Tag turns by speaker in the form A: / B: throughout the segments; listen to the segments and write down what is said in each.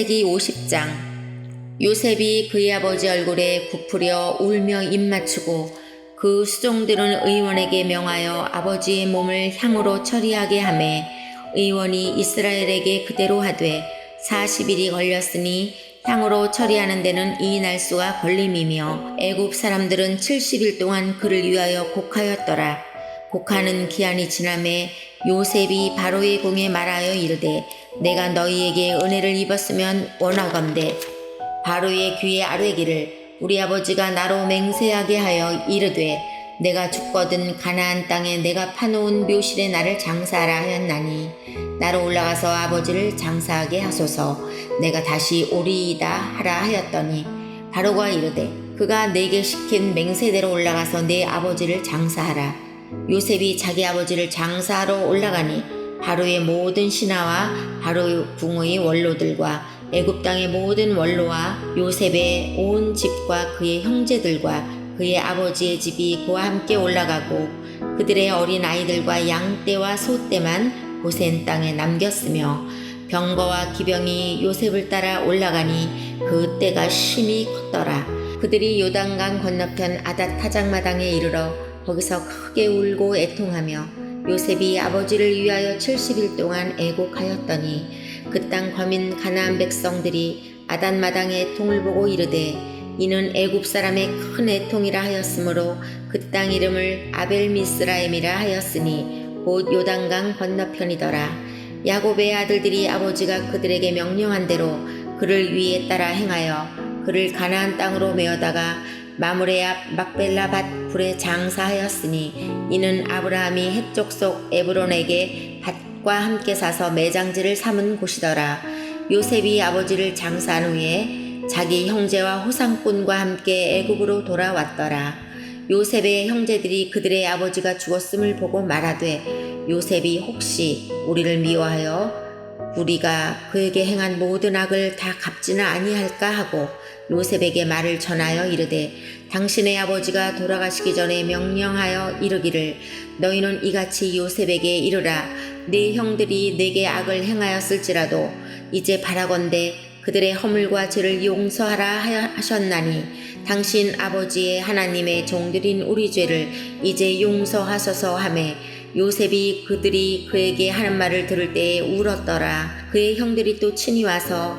A: 창세기 50장. 요셉이 그의 아버지 얼굴에 굽으려 울며 입 맞추고 그 수종들은 의원에게 명하여 아버지의 몸을 향으로 처리하게 하매 의원이 이스라엘에게 그대로 하되 40일이 걸렸으니 향으로 처리하는 데는 이 날수가 걸림이며 애굽 사람들은 70일 동안 그를 위하여 곡하였더라 곡하는 기한이 지남에 요셉이 바로의 공에 말하여 이르되 내가 너희에게 은혜를 입었으면 원하건대 바로의 귀에 아뢰기를 우리 아버지가 나로 맹세하게 하여 이르되 내가 죽거든 가나안 땅에 내가 파놓은 묘실에 나를 장사하라 하였나니 나로 올라가서 아버지를 장사하게 하소서. 내가 다시 오리이다 하라 하였더니 바로가 이르되 그가 내게 시킨 맹세대로 올라가서 내 아버지를 장사하라 요셉이 자기 아버지를 장사하러 올라가니 바로의 모든 신하와 바로 궁의 원로들과 애굽 땅의 모든 원로와 요셉의 온 집과 그의 형제들과 그의 아버지의 집이 그와 함께 올라가고 그들의 어린 아이들과 양떼와 소떼만 고센 땅에 남겼으며 병거와 기병이 요셉을 따라 올라가니 그 때가 심히 컸더라. 그들이 요단강 건너편 아닷 타작마당에 이르러 거기서 크게 울고 애통하며 요셉이 아버지를 위하여 70일 동안 애곡하였더니 그 땅 거민 가나안 백성들이 아닷 마당의 통을 보고 이르되 이는 애굽 사람의 큰 애통이라 하였으므로 그 땅 이름을 아벨 미스라임이라 하였으니 곧 요단강 건너편이더라. 야곱의 아들들이 아버지가 그들에게 명령한 대로 그를 위에 따라 행하여 그를 가나안 땅으로 메어다가 마므레 앞 막벨라 밭 불에 장사하였으니 이는 아브라함이 헷족 속 에브론에게 밭과 함께 사서 매장지를 삼은 곳이더라. 요셉이 아버지를 장사한 후에 자기 형제와 호상꾼과 함께 애굽으로 돌아왔더라. 요셉의 형제들이 그들의 아버지가 죽었음을 보고 말하되 요셉이 혹시 우리를 미워하여 우리가 그에게 행한 모든 악을 다 갚지는 아니할까 하고 요셉에게 말을 전하여 이르되 당신의 아버지가 돌아가시기 전에 명령하여 이르기를 너희는 이같이 요셉에게 이르라 네 형들이 내게 악을 행하였을지라도 이제 바라건대 그들의 허물과 죄를 용서하라 하셨나니 당신 아버지의 하나님의 종들인 우리 죄를 이제 용서하소서 하매 요셉이 그들이 그에게 하는 말을 들을 때에 울었더라. 그의 형들이 또 친히 와서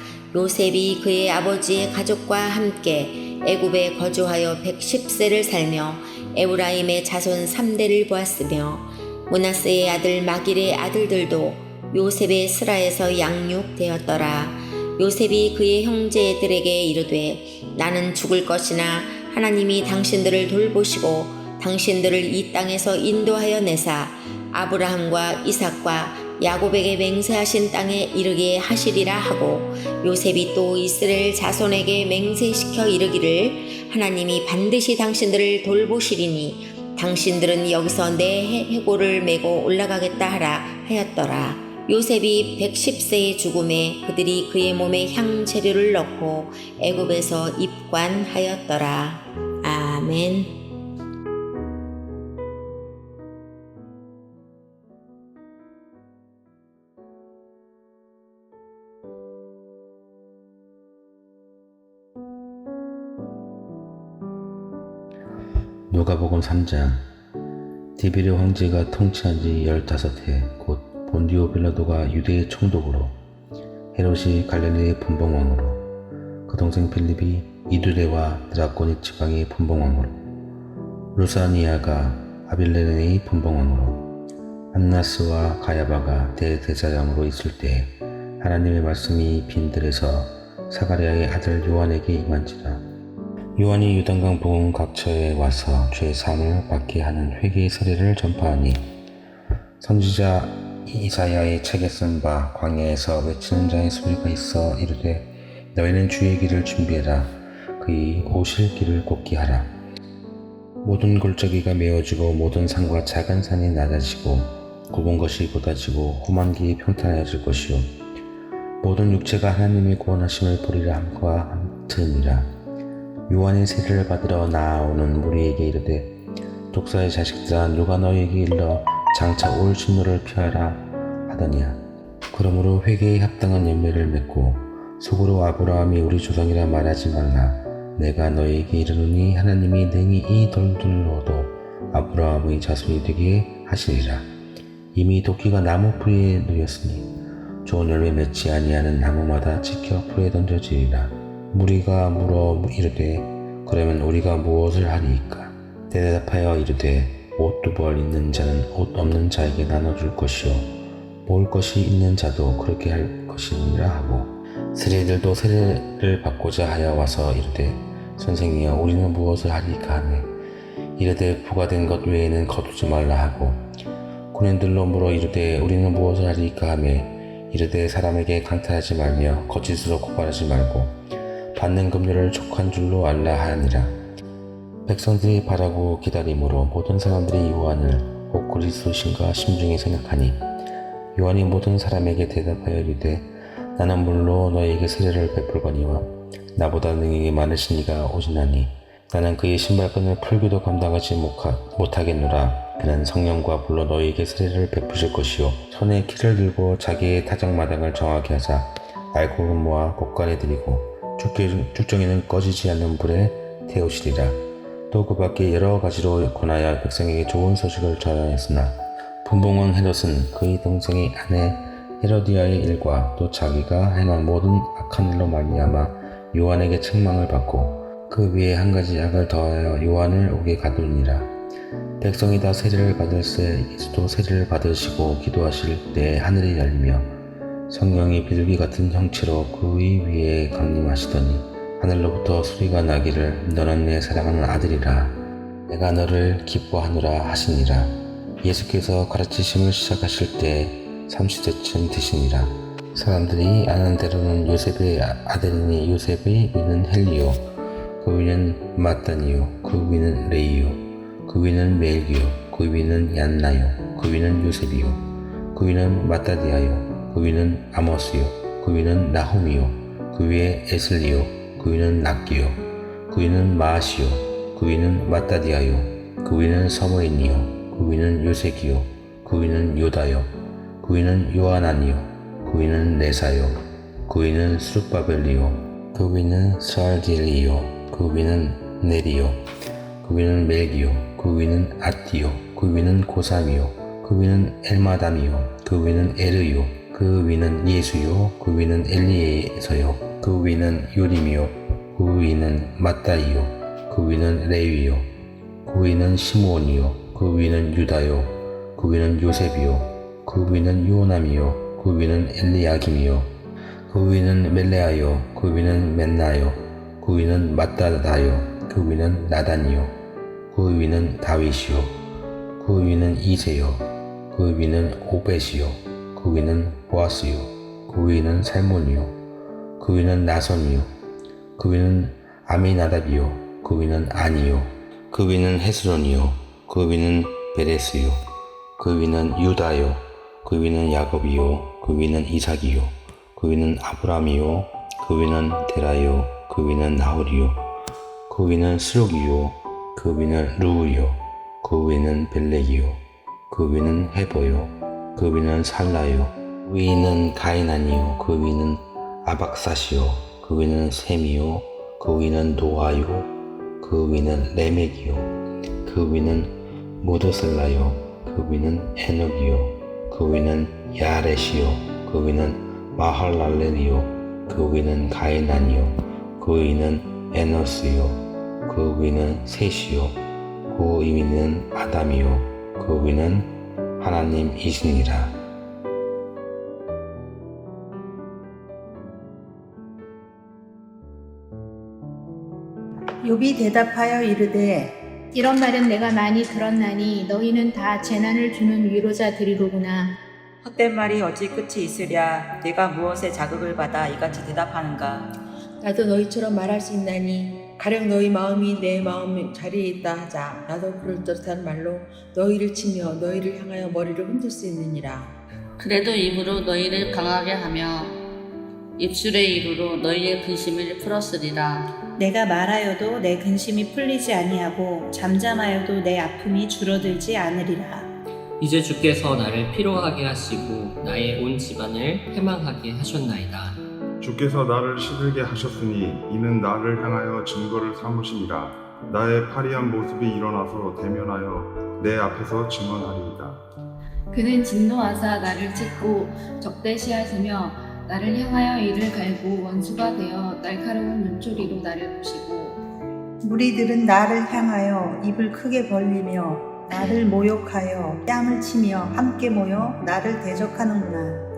A: 요셉이 그의 아버지의 가족과 함께 애굽에 거주하여 110세를 살며 에브라임의 자손 3대를 보았으며 문하스의 아들 마길의 아들들도 요셉의 스라에서 양육되었더라. 요셉이 그의 형제들에게 이르되 나는 죽을 것이나 하나님이 당신들을 돌보시고 당신들을 이 땅에서 인도하여 내사 아브라함과 이삭과 야곱에게 맹세하신 땅에 이르게 하시리라 하고 요셉이 또 이스라엘 자손에게 맹세시켜 이르기를 하나님이 반드시 당신들을 돌보시리니 당신들은 여기서 내 해고를 메고 올라가겠다 하라 하였더라. 요셉이 110세의 죽음에 그들이 그의 몸에 향재료를 넣고 애굽에서 입관하였더라. 아멘.
B: 누가복음 3장. 디베르 황제가 통치한 지 15해 곧 본디오 빌라도가 유대의 총독으로 헤롯이 갈릴리의 분봉왕으로 그 동생 필립이 이두레와 드라코니 지방의 분봉왕으로 루사니아가 아빌레네의 분봉왕으로 안나스와 가야바가 대대사장으로 있을 때 하나님의 말씀이 빈들에서 사가랴의 아들 요한에게 임한지라 요한이 유단강 부흥 각처에 와서 죄 사함을 받게 하는 회개의 세례를 전파하니 선지자 이사야의 책에 쓴 바 광야에서 외치는 자의 소리가 있어 이르되 너희는 주의 길을 준비해라. 그의 오실 길을 곱게 하라. 모든 골짜기가 메어지고 모든 산과 작은 산이 낮아지고 굽은 것이 곧아지고 험한 길이 평탄해질 것이요 모든 육체가 하나님의 구원하심을 보리라 함과 같으니라 요한의 세례를 받으러 나아오는 무리에게 이르되 독사의 자식들아 누가 너희에게 일러 장차 올 진노를 피하라 하더니야 그러므로 회개에 합당한 열매를 맺고 속으로 아브라함이 우리 조상이라 말하지 말라. 내가 너희에게 이르노니 하나님이 능히 이 돌들로도 아브라함의 자손이 되게 하시리라. 이미 도끼가 나무 뿌리에 놓였으니 좋은 열매 맺지 아니하는 나무마다 지켜 불에 던져지리라 무리가 물어 이르되 그러면 우리가 무엇을 하리이까? 대답하여 이르되 옷두 벌 있는 자는 옷 없는 자에게 나눠줄 것이요. 모을 것이 있는 자도 그렇게 할 것이니라 하고 세례들도 세례를 받고자 하여 와서 이르되 선생이여 우리는 무엇을 하리까 하매? 이르되 부과된 것 외에는 거두지 말라 하고 군인들로 물어 이르되 우리는 무엇을 하리까 하매? 이르되 사람에게 강탈하지 말며 거짓으로 고발하지 말고 받는 금료를 족한 줄로 알라 하니라. 백성들이 바라고 기다림으로 모든 사람들이 요한을 곧 그리스도신가 심중에 생각하니 요한이 모든 사람에게 대답하여 이르되 나는 물로 너희에게 세례를 베풀거니와 나보다 능력이 많으신 이가 오시나니 나는 그의 신발끈을 풀기도 감당하지 못하, 못하겠노라. 그는 성령과 불로 너희에게 세례를 베푸실 것이요. 손에 키를 들고 자기의 타작마당을 정하게 하자 알곡은 모아 곡간에 들이고 죽정이는 꺼지지 않는 불에 태우시리라. 또 그 밖에 여러 가지로 권하여 백성에게 좋은 소식을 전하였으나 분봉왕 헤롯은 그의 동생의 아내 헤로디아의 일과 또 자기가 행한 모든 악한 일로 말미암아 요한에게 책망을 받고 그 위에 한 가지 악을 더하여 요한을 오게 가두니라. 백성이 다 세례를 받을 새 예수도 세례를 받으시고 기도하실 때 하늘이 열리며 성령이 비둘기 같은 형체로 그의 위에 강림하시더니 하늘로부터 소리가 나기를 너는 내 사랑하는 아들이라. 내가 너를 기뻐하노라 하시니라. 예수께서 가르치심을 시작하실 때 30세쯤 되시니라. 사람들이 아는 대로는 요셉의 아들이니 요셉의 위는 헬리오 그 위는 마따니요 그 위는 레이요 그 위는 멜기요 그 위는 얀나요 그 위는 요셉이요 그 위는 마따디아요 그 위는 아모스요 그 위는 나홈이요 그 위에 에슬리요 그 위는 락기요 그 위는 마아시요 그 위는 마따디아요 그 위는 서머인이요 그 위는 요세기요 그 위는 요다요 그 위는 요하나니요 그 위는 레사요 그 위는 수르바벨리요 그 위는 스알디엘이요 그 위는 네리요 그 위는 멜기요 그 위는 아띠요 그 위는 고삼이요 그 위는 엘마담이요 그 위는 에르요 그 위는 예수요 그 위는 엘리에서요 그 위는 요림이요 그 위는 마따이요 그 위는 레위요 그 위는 시므온이요 그 위는 유다요 그 위는 요셉이요 그 위는 요남이요 그 위는 엘리야김이요 그 위는 멜레아요 그 위는 맨나요 그 위는 마따다요 그 위는 나단이요 그 위는 다윗이요 그 위는 이세요 그 위는 오벳이요 그 위는 보아스요 그 위는 살몬이요 그 위는 나선이요 그 위는 아미나답이요 그 위는 아니요 그 위는 헤스론이요 그 위는 베레스요 그 위는 유다요 그 위는 야곱이요 그 위는 이삭이요 그 위는 아브라함이요 그 위는 데라요 그 위는 나홀이요 그 위는 스룩이요 그 위는 루우요 그 위는 벨렉이요 그 위는 헤버요 그 위는 살라요. 그 위는 가이난이요. 그 위는 아박사시요. 그 위는 셈이요. 그 위는 노아요. 그 위는 레멕이요. 그 위는 모드셀라요. 그 위는 에녹이요. 그 위는 야렛이요. 그 위는 마할랄렐이요. 그 위는 가이난이요. 그 위는 에너스요. 그 위는 셋이요. 그 위는 아담이요. 그 위는 하나님이시니라.
C: 욥이 대답하여 이르되
D: 이런 말은 내가 많이 들었나니 너희는 다 재난을 주는 위로자들이로구나.
E: 헛된 말이 어찌 끝이 있으랴? 내가 무엇에 자극을 받아 이같이 대답하는가? 나도 너희처럼 말할 수 있나니 가령 너희 마음이 내 마음 자리에 있다 하자 나도 그럴 듯한 말로 너희를 치며 너희를 향하여 머리를 흔들 수 있느니라
F: 그래도 입으로 너희를 강하게 하며 입술의 이루로 너희의 근심을 풀었으리라.
G: 내가 말하여도 내 근심이 풀리지 아니하고 잠잠하여도 내 아픔이 줄어들지 않으리라.
H: 이제 주께서 나를 피로하게 하시고 나의 온 집안을 해망하게 하셨나이다.
I: 주께서 나를 시들게 하셨으니 이는 나를 향하여 증거를 삼으심이라 나의 파리한 모습이 일어나서 대면하여 내 앞에서 증언하리이다
D: 그는 진노하사 나를 찢고 적대시하시며 나를 향하여 이를 갈고 원수가 되어 날카로운 눈초리로 나를 보시고
C: 무리들은 나를 향하여 입을 크게 벌리며 나를 모욕하여 뺨을 치며 함께 모여 나를 대적하는구나.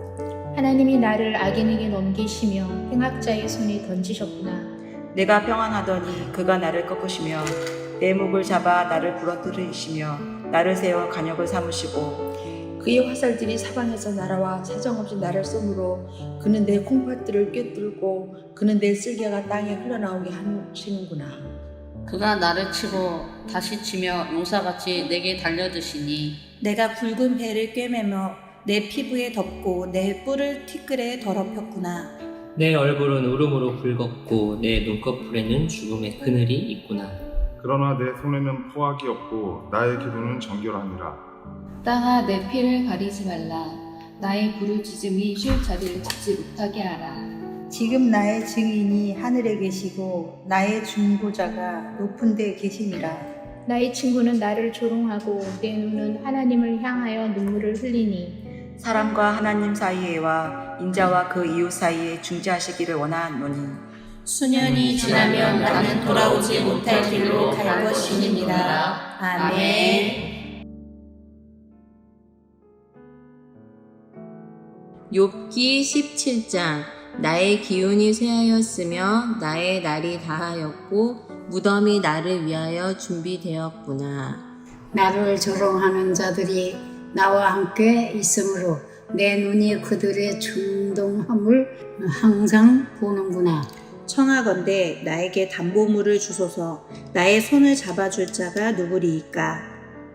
D: 하나님이 나를 악인에게 넘기시며 행악자의 손에 던지셨구나.
J: 내가 평안하더니 그가 나를 꺾으시며 내 목을 잡아 나를 부러뜨리시며 나를 세워 간역을 삼으시고
E: 그의 화살들이 사방에서 날아와 사정없이 나를 쏘므로 그는 내 콩팥들을 꿰뚫고 그는 내 쓸개가 땅에 흘러나오게 하시는구나
F: 그가 나를 치고 다시 치며 용사같이 내게 달려드시니
G: 내가 굵은 배를 꿰매며 내 피부에 덮고 내 뿔을 티끌에 더럽혔구나.
H: 내 얼굴은 울음으로 붉었고 내 눈꺼풀에는 죽음의 그늘이 있구나.
I: 그러나 내 손에는 포악이 없고 나의 기도는 정결하니라
D: 땅아 내 피를 가리지 말라. 나의 부르짖음이 쉴 자리를 찾지 못하게 하라.
C: 지금 나의 증인이 하늘에 계시고 나의 중보자가 높은 데 계시니라.
D: 나의 친구는 나를 조롱하고 내 눈은 하나님을 향하여 눈물을 흘리니
J: 사람과 하나님 사이에와 인자와 그 이웃 사이에 중재하시기를 원하노니
G: 수년이 지나면 나는 돌아오지 못할 길로 갈 것이니라. 아멘.
K: 욥기 17장 나의 기운이 쇠하였으며 나의 날이 다하였고 무덤이 나를 위하여 준비되었구나.
L: 나를 조롱하는 자들이 나와 함께 있으므로 내 눈이 그들의 충동함을 항상 보는구나.
G: 청하건대 나에게 담보물을 주소서 나의 손을 잡아줄 자가 누구리이까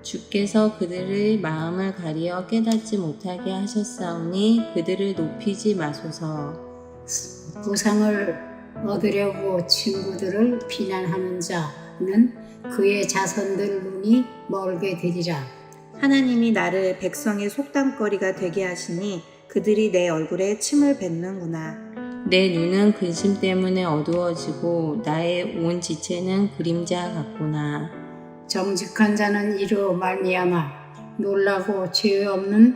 K: 주께서 그들의 마음을 가리어 깨닫지 못하게 하셨사오니 그들을 높이지 마소서.
L: 보상을 얻으려고 친구들을 비난하는 자는 그의 자손들 눈이 멀게 되리라.
G: 하나님이 나를 백성의 속담거리가 되게 하시니 그들이 내 얼굴에 침을 뱉는구나
K: 내 눈은 근심 때문에 어두워지고 나의 온 지체는 그림자 같구나.
L: 정직한 자는 이로 말미암아 놀라고 죄 없는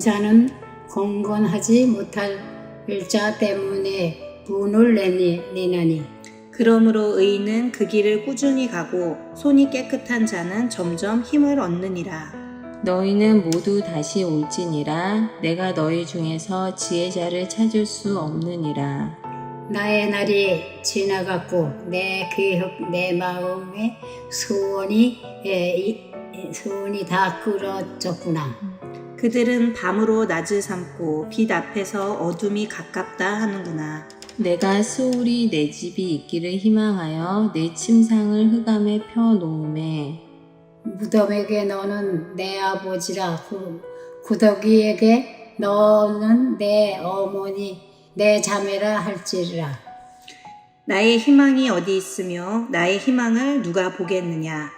L: 자는 건건하지 못할 자 때문에 분을 내니, 내나니
G: 그러므로 의인은 그 길을 꾸준히 가고 손이 깨끗한 자는 점점 힘을 얻느니라
K: 너희는 모두 다시 올지니라 내가 너희 중에서 지혜자를 찾을 수 없느니라.
L: 나의 날이 지나갔고 내 계획 내 마음의 소원이 에, 이- 에, 소원이 다 끌어졌구나.
G: 그들은 밤으로 낮을 삼고 빛 앞에서 어둠이 가깝다 하는구나
K: 내가 수월이 내 집이 있기를 희망하여 내 침상을 흑암에 펴놓음에
L: 무덤에게 너는 내 아버지라 구, 구더기에게 너는 내 어머니 내 자매라 할지라.
G: 나의 희망이 어디 있으며 나의 희망을 누가 보겠느냐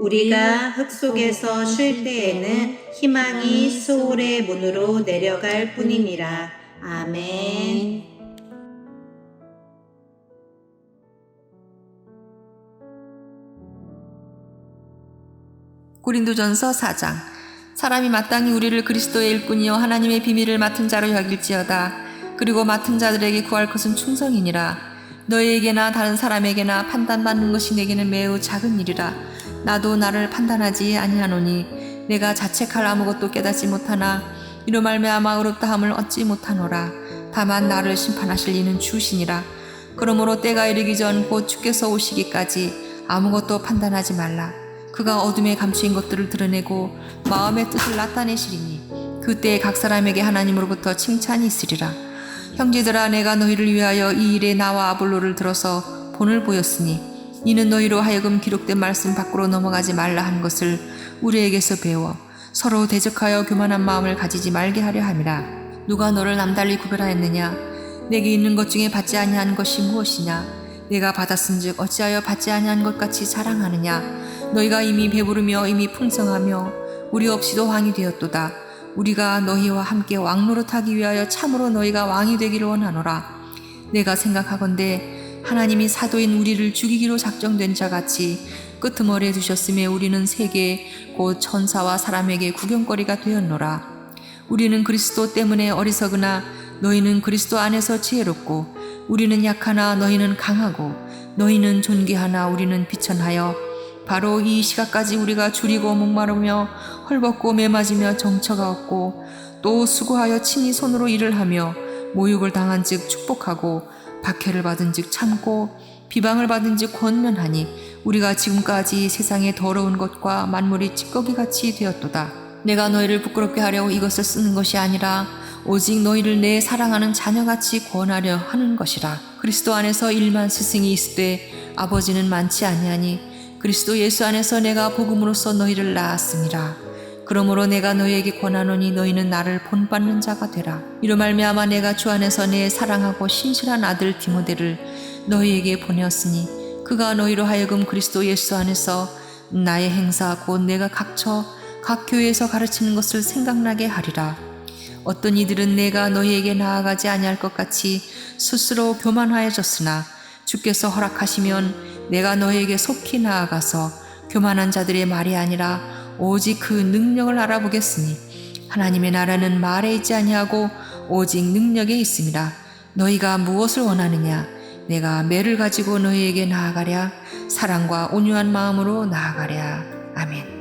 G: 우리가 흙 속에서 쉴 때에는 희망이 소홀의 문으로 내려갈 뿐이니라 아멘.
M: 고린도전서 4장. 사람이 마땅히 우리를 그리스도의 일꾼이요 하나님의 비밀을 맡은 자로 여길지어다. 그리고 맡은 자들에게 구할 것은 충성이니라. 너희에게나 다른 사람에게나 판단받는 것이 내게는 매우 작은 일이라. 나도 나를 판단하지 아니하노니 내가 자책할 아무것도 깨닫지 못하나 이로 말미암아 의롭다함을 얻지 못하노라. 다만 나를 심판하실 이는 주시니라. 그러므로 때가 이르기 전 곧 주께서 오시기까지 아무것도 판단하지 말라 그가 어둠에 감추인 것들을 드러내고 마음의 뜻을 나타내시리니 그때 각 사람에게 하나님으로부터 칭찬이 있으리라. 형제들아 내가 너희를 위하여 이 일에 나와 아볼로를 들어서 본을 보였으니 이는 너희로 하여금 기록된 말씀 밖으로 넘어가지 말라 한 것을 우리에게서 배워 서로 대적하여 교만한 마음을 가지지 말게 하려 함이라. 누가 너를 남달리 구별하였느냐? 내게 있는 것 중에 받지 아니한 것이 무엇이냐? 내가 받았은즉 어찌하여 받지 아니한 것 같이 자랑하느냐 너희가 이미 배부르며 이미 풍성하며 우리 없이도 왕이 되었도다. 우리가 너희와 함께 왕노릇하기 위하여 참으로 너희가 왕이 되기를 원하노라. 내가 생각하건대 하나님이 사도인 우리를 죽이기로 작정된 자 같이 끄트머리에 두셨음에 우리는 세계 곧 천사와 사람에게 구경거리가 되었노라. 우리는 그리스도 때문에 어리석으나 너희는 그리스도 안에서 지혜롭고 우리는 약하나 너희는 강하고 너희는 존귀하나 우리는 비천하여 바로 이 시각까지 우리가 줄이고 목마르며 헐벗고 매맞으며 정처가 없고 또 수고하여 친히 손으로 일을 하며 모욕을 당한 즉 축복하고 박해를 받은 즉 참고 비방을 받은 즉 권면하니 우리가 지금까지 세상의 더러운 것과 만물이 찌꺼기 같이 되었도다. 내가 너희를 부끄럽게 하려고 이것을 쓰는 것이 아니라 오직 너희를 내 사랑하는 자녀같이 권하려 하는 것이라. 그리스도 안에서 일만 스승이 있으되 아버지는 많지 아니하니 그리스도 예수 안에서 내가 복음으로써 너희를 낳았음이라. 그러므로 내가 너희에게 권하노니 너희는 나를 본받는 자가 되라. 이로 말미암아 내가 주 안에서 내 사랑하고 신실한 아들 디모데를 너희에게 보내었으니 그가 너희로 하여금 그리스도 예수 안에서 나의 행사 곧 내가 각처 각 교회에서 가르치는 것을 생각나게 하리라. 어떤 이들은 내가 너희에게 나아가지 아니할 것 같이 스스로 교만하여졌으나 주께서 허락하시면 내가 너희에게 속히 나아가서 교만한 자들의 말이 아니라 오직 그 능력을 알아보겠으니 하나님의 나라는 말에 있지 아니하고 오직 능력에 있습니다. 너희가 무엇을 원하느냐? 내가 매를 가지고 너희에게 나아가랴 사랑과 온유한 마음으로 나아가랴. 아멘.